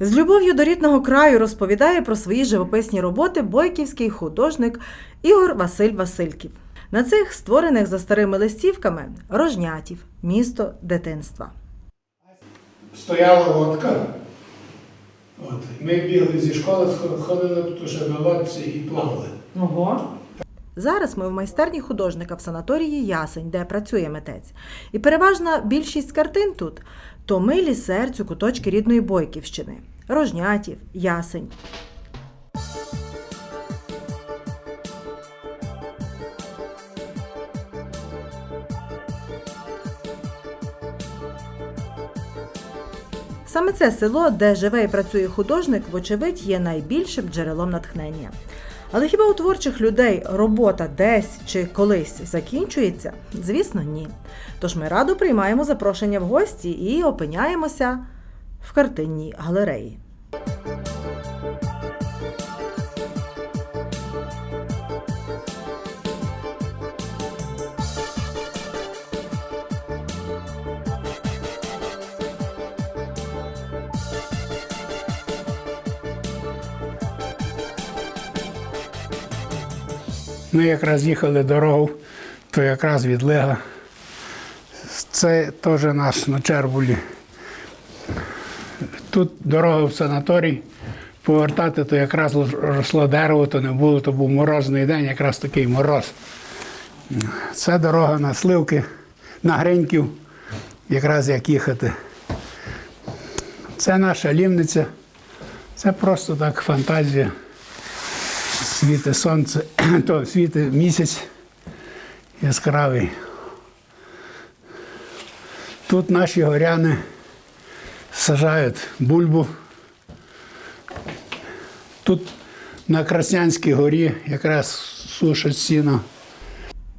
З любов'ю до рідного краю розповідає про свої живописні роботи бойківський художник Ігор Василь Васильків. На цих створених за старими листівками рожнятів, місто дитинства. стояла лодка. От. Ми бігли зі школи, ходили тут ще на лодці і плавали. Ого. Зараз ми в майстерні художника в санаторії Ясень, де працює митець. І переважна більшість картин тут то милі серцю куточки рідної Бойківщини, рожнятів, ясень. Саме це село, де живе і працює художник, вочевидь, є найбільшим джерелом натхнення. Але хіба у творчих людей робота десь чи колись закінчується? Звісно, ні. Тож ми радо приймаємо запрошення в гості і опиняємося в картинній галереї. Ми якраз їхали дорогу, то якраз відлига. Це теж наш на Чербулі. Тут дорога в санаторій. Повертати, то якраз росло дерево, то не було, то був морозний день, якраз такий мороз. Це дорога на Сливки, на Гриньків, якраз як їхати. Це наша лівниця. Це просто так фантазія. Світе сонце, то світе місяць яскравий. Тут наші горяни сажають бульбу. Тут на Краснянській горі якраз сушать сіно.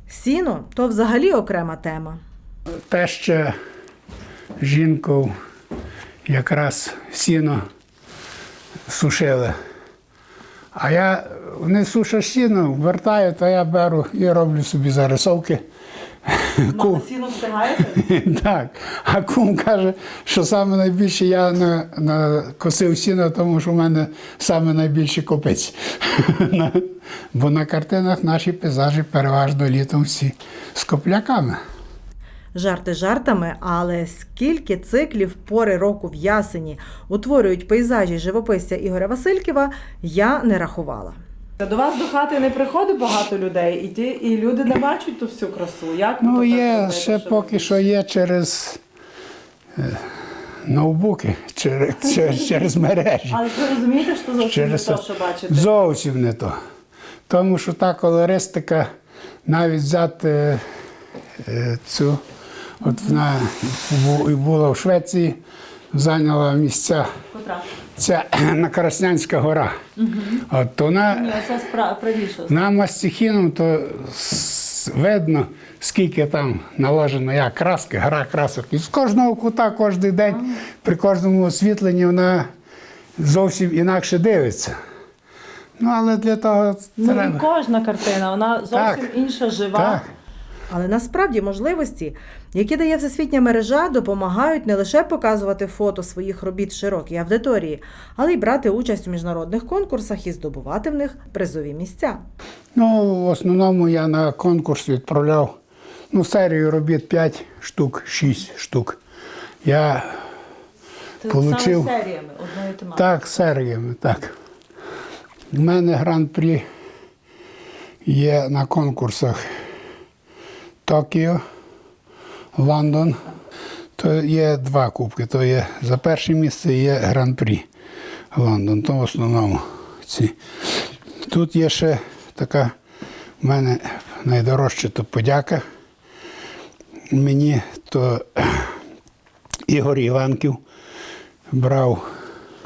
Сіно то взагалі окрема тема. Те ще жінку якраз сіно сушили. А я вони сушать сіно, вертаю, то я беру і роблю собі зарисовки. Ку- сіно встигаєте? Так. А кум каже, що саме найбільше я на, на косив сіно, тому що в мене саме найбільше копець. Бо на картинах наші пейзажі переважно літом всі з копляками. Жарти жартами, але скільки циклів пори року в ясені утворюють пейзажі живописця Ігоря Васильківа, я не рахувала. До вас до хати не приходить багато людей, і ті, і люди не бачать ту всю красу. Як Ну, є ще поки що є через е, ноутбуки, через, через, через мережі. Але ви розумієте, що зовсім Через не то, що бачите? Зовсім не то. Тому що та колористика, навіть взяти е, цю, от вона бу- і була в Швеції, зайняла місця. Котра? Ця на Краснянська гора. От вона Ні, це спра- правіше. на мастихіном то видно, скільки там наложено як краски, гра красок. І з кожного кута, кожен день, при кожному освітленні вона зовсім інакше дивиться. Ну, але для того Ну, і кожна картина, вона зовсім Так. інша, жива. Так. Але насправді можливості, які дає всесвітня мережа, допомагають не лише показувати фото своїх робіт широкій аудиторії, але й брати участь у міжнародних конкурсах і здобувати в них призові місця. Ну, в основному я на конкурс відправляв ну, серію робіт 5 штук, 6 штук. Я Це Получив. саме серіями одної тематики. Так, серіями, так. У мене гран-прі є на конкурсах Токіо, Лондон. То є два кубки. То є за перше місце є гран-прі Лондон. То в основному ці. Тут є ще така в мене найдорожча то подяка. Мені то Ігор Іванків брав,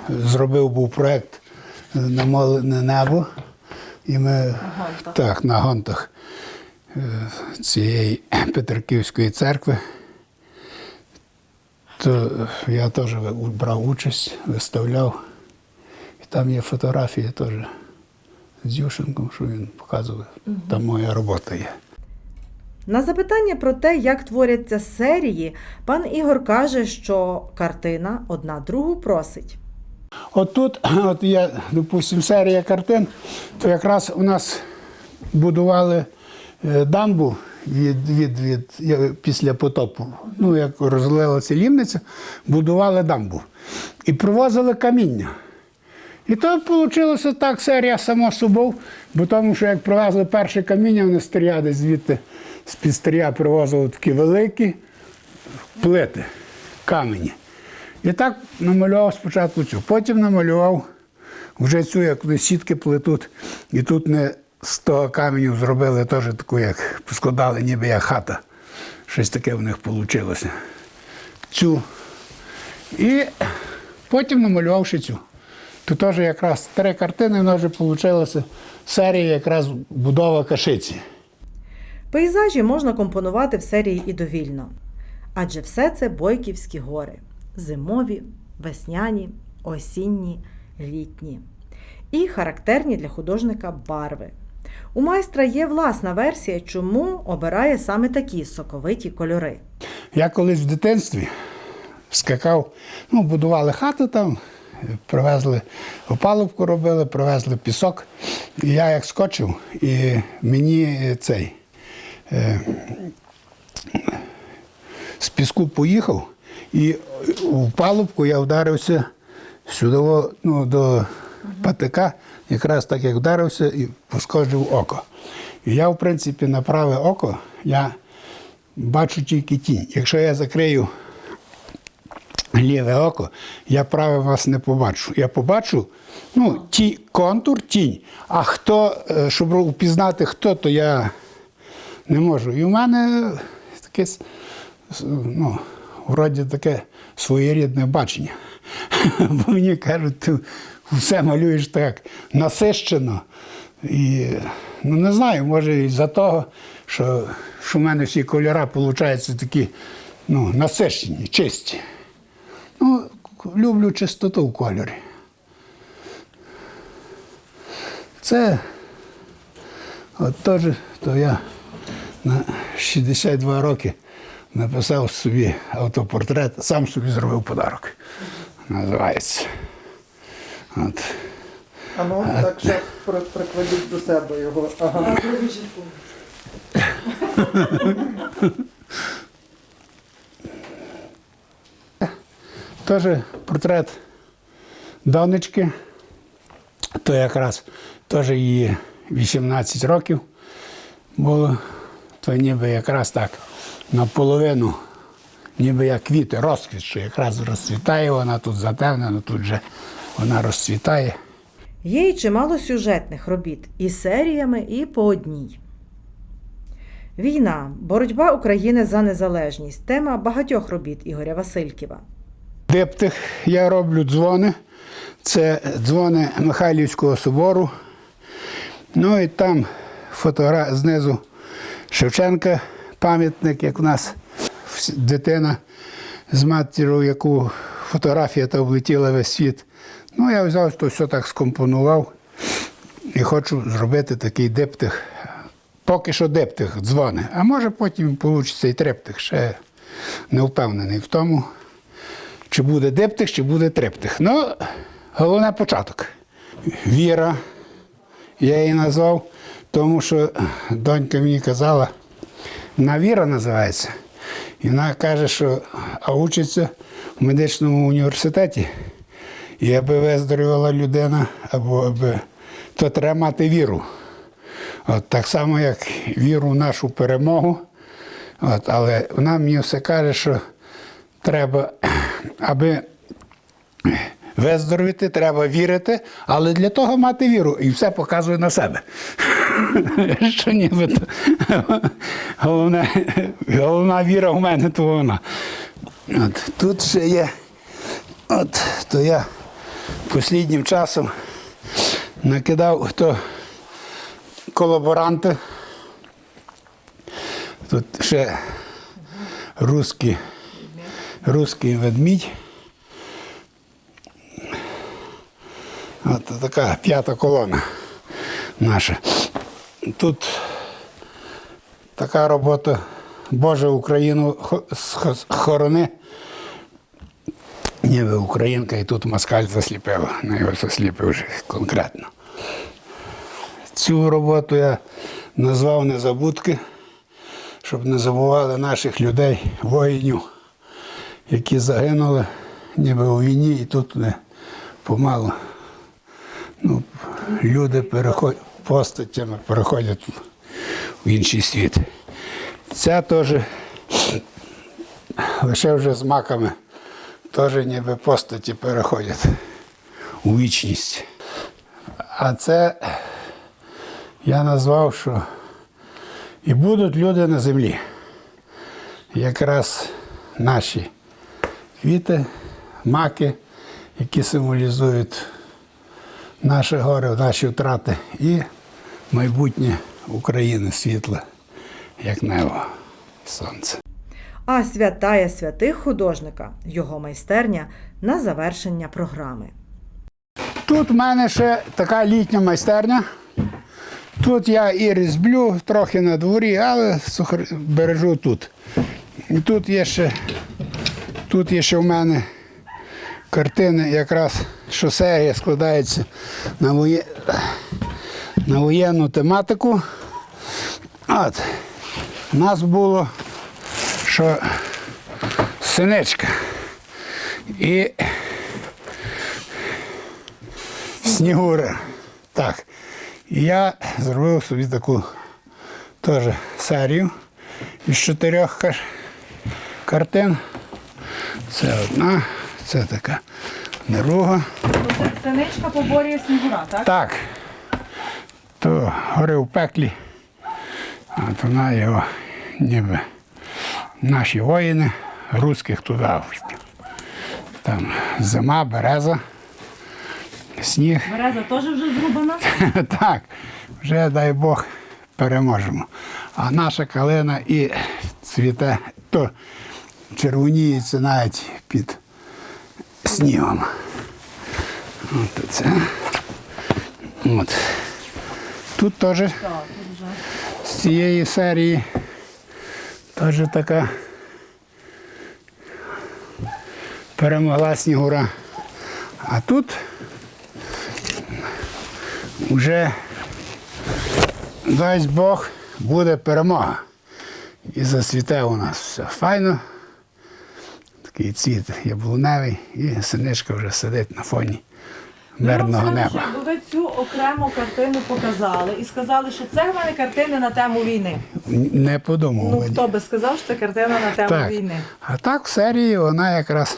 зробив був проєкт намолене небо. І ми гонтах. так, на гонтах цієї Петриківської церкви. То я теж брав участь, виставляв. І там є фотографія теж з Ющенком, що він показував. Там моя робота є. На запитання про те, як творяться серії, пан Ігор каже, що картина одна другу просить. От тут, от є, допустимо, серія картин, то якраз у нас будували дамбу від, від, від, е, після потопу. Ну, як розлилася лівниця, будували дамбу. І привозили каміння. І то вийшло так серія само собою, бо тому що як привезли перше каміння, вони стрія десь звідти з-під стрія привозили такі великі плити, камені. І так намалював спочатку цю. Потім намалював вже цю, як вони сітки плетуть. І тут не з того каменю зробили теж таку, як поскладали, ніби як хата. Щось таке в них вийшло. Цю. І потім намалював ще цю. Тут теж якраз три картини, в нас вже вийшла серія якраз будова кашиці. Пейзажі можна компонувати в серії і довільно, адже все це Бойківські гори зимові, весняні, осінні, літні і характерні для художника барви. У майстра є власна версія, чому обирає саме такі соковиті кольори. Я колись в дитинстві скакав, ну, будували хату там, привезли опалубку робили, привезли пісок. І я як скочив, і мені цей е, з піску поїхав, і в палубку я вдарився сюди, ну, до патика, якраз так як вдарився і пошкоджив око. І я, в принципі, на праве око я бачу тільки тінь. Якщо я закрию ліве око, я праве вас не побачу. Я побачу ну, ті, контур, тінь. А хто, е, щоб впізнати, хто, то я не можу. І в мене таке, ну, вроді таке своєрідне бачення. Бо мені кажуть, все малюєш так насищено. І ну не знаю, може із-за того, що, що в мене всі кольори виходять такі ну, насищені, чисті. Ну, люблю чистоту в кольорі. Це от теж то я на 62 роки написав собі автопортрет, сам собі зробив подарок. Називається. От. А ну, так ще при- прикладіть до себе його. Ага. Теж портрет донечки. То якраз теж її 18 років було. То ніби якраз так наполовину, ніби як квіти, розквіт, що якраз розцвітає, вона тут затемнена, тут вже вона розцвітає. Є й чимало сюжетних робіт і серіями, і по одній. Війна, боротьба України за незалежність тема багатьох робіт Ігоря Васильківа. Диптих я роблю дзвони. Це дзвони Михайлівського собору. Ну і там фотогра... знизу Шевченка, пам'ятник, як у нас дитина з матір'ю, яку фотографія та облетіла весь світ. Ну, я взяв то все так скомпонував і хочу зробити такий диптих. Поки що диптих дзвони. А може потім вийде і триптих. Ще не впевнений в тому чи буде диптих, чи буде триптих. Ну, головне початок. Віра, я її назвав, тому що донька мені казала, вона Віра називається. І вона каже, що а учиться в медичному університеті. І аби виздоровіла людина, або аби, то треба мати віру. От так само, як віру в нашу перемогу. От, але вона мені все каже, що треба, аби виздоровіти, треба вірити, але для того мати віру і все показує на себе. Що нібито головне, головна віра в мене, то вона. От, тут ще є, от, то я останнім часом накидав то колаборанти. Тут ще русський, русський ведмідь. От така п'ята колона наша. Тут така робота Боже Україну хорони. Ніби українка, і тут москаль засліпила. На його засліпив вже конкретно. Цю роботу я назвав Незабудки, щоб не забували наших людей, воїнів, які загинули ніби у війні, і тут не помалу. Ну, люди переходять постатями переходять в інший світ. Ця теж лише вже з маками теж ніби постаті переходять у вічність. А це я назвав, що і будуть люди на землі. Якраз наші квіти, маки, які символізують наше горе, наші втрати і майбутнє України світле, як небо, сонце. А святая святих художника, його майстерня на завершення програми. Тут в мене ще така літня майстерня. Тут я і різблю трохи на дворі, але бережу тут. І тут є ще, тут є ще в мене картини, якраз що серія складається на, воє... на воєнну тематику. От. Нас було, що синичка. І Снігура. Так. Я зробив собі таку теж серію із чотирьох картин. Це одна, це така друга. Синичка поборює снігура, так? Так. То гори в пеклі. От вона його ніби наші воїни, руських туди. Там зима, береза, сніг. Береза теж вже зрубана. Так, вже дай Бог переможемо. А наша калина і цвіте, то червоніється навіть під снігом. От це. От. Тут теж з цієї серії теж така перемогла снігура. А тут вже дасть Бог буде перемога. І зацвіте у нас все файно. Такий цвіт яблуневий, і синичка вже сидить на фоні мирного неба. ви цю окрему картину показали і сказали, що це в мене картини на тему війни. Не подумав. Ну хто би сказав, що це картина на тему так. війни? А так в серії вона якраз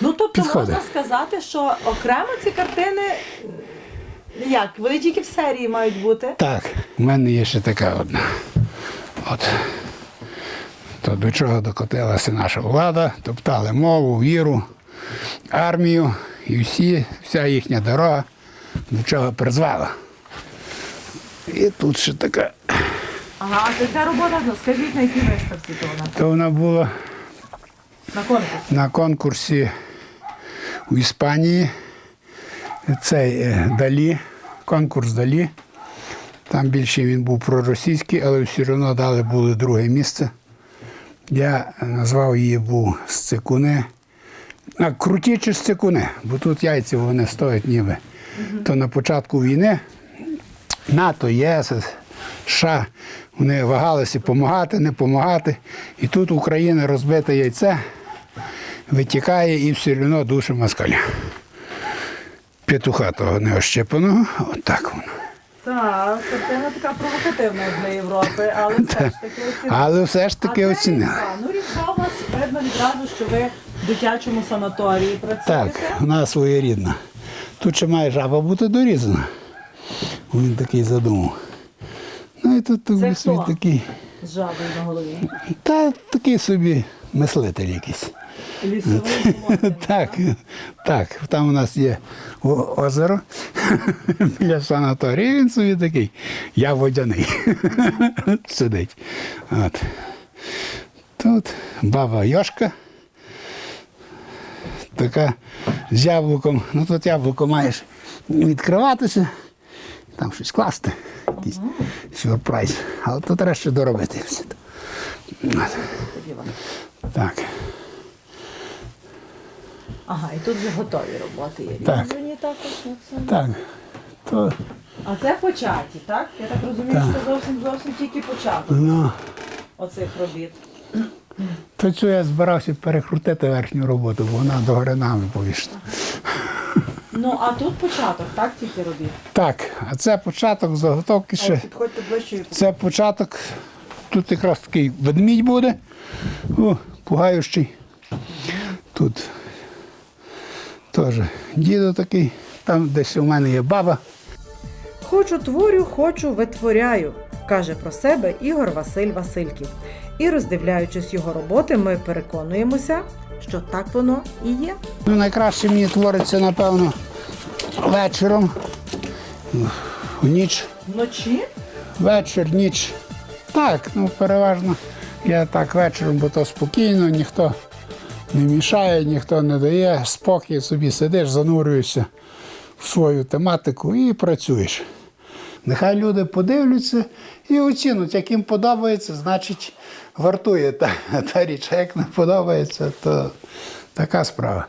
Ну тобто Підходить. можна сказати, що окремо ці картини. Як? Вони тільки в серії мають бути. так. У мене є ще така одна. От. То до чого докотилася наша влада, топтали мову, віру, армію і всі, вся їхня дорога до чого призвела. І тут ще така, Ага, а ця робота, ну, скажіть, на якій виставці то вона? то вона була На конкурсі. на конкурсі у Іспанії. Цей е, Далі, конкурс Далі. Там більше він був проросійський, але все одно дали було друге місце. Я назвав її був Сцикуни. А круті чи сцикуни, бо тут яйця вони стоять ніби. То на початку війни НАТО, ЄС, США, вони вагалися допомагати, не допомагати. І тут Україна розбите яйце, витікає і все одно душе москаля. Петуха того неощепаного, отак воно. Так, картина така провокативна для Європи, але все ж таки оцінили. Але все ж таки а оцінили. Ну, річка у вас видно відразу, що ви дитячому санаторії працюєте. Так, вона своєрідна. Тут ще має жаба бути дорізана. Він такий задумав. Ну і тут Це собі хто? такий. З жабою на голові. Та такий собі мислитель якийсь. Лісовий молодий. Так, так. Там у нас є о- озеро біля санаторії. Він собі такий. Я водяний. Сидить. От. Тут баба Йошка. Така з яблуком. Ну тут яблуко маєш відкриватися, там щось класти. Якийсь сюрприз. Але тут треба ще доробити все. Так. Ага, і тут вже готові роботи є. Так. Різані також. оце. Так. То, А це початі, так? Я так розумію, що це зовсім зовсім тільки початок ну, оцих робіт. То цю я збирався перекрутити верхню роботу, бо вона до нами повішена. Ну а тут початок, так, тільки робіт. Так, а це початок заготовки ще. Підходьте ближче і Це початок. Тут якраз такий ведмідь буде. О, пугаючий. Тут теж дідо такий. Там десь у мене є баба. Хочу творю, хочу витворяю, каже про себе Ігор Василь Васильків. І роздивляючись його роботи, ми переконуємося, що так воно і є. Ну, найкраще мені твориться, напевно, вечором. В ніч. Вночі? Вечір, ніч. Так, ну переважно я так вечором, бо то спокійно, ніхто не мішає, ніхто не дає. Спокій собі сидиш, занурюєшся в свою тематику і працюєш. Нехай люди подивляться і оцінуть, як їм подобається, значить вартує та, та річ. А як не подобається, то така справа.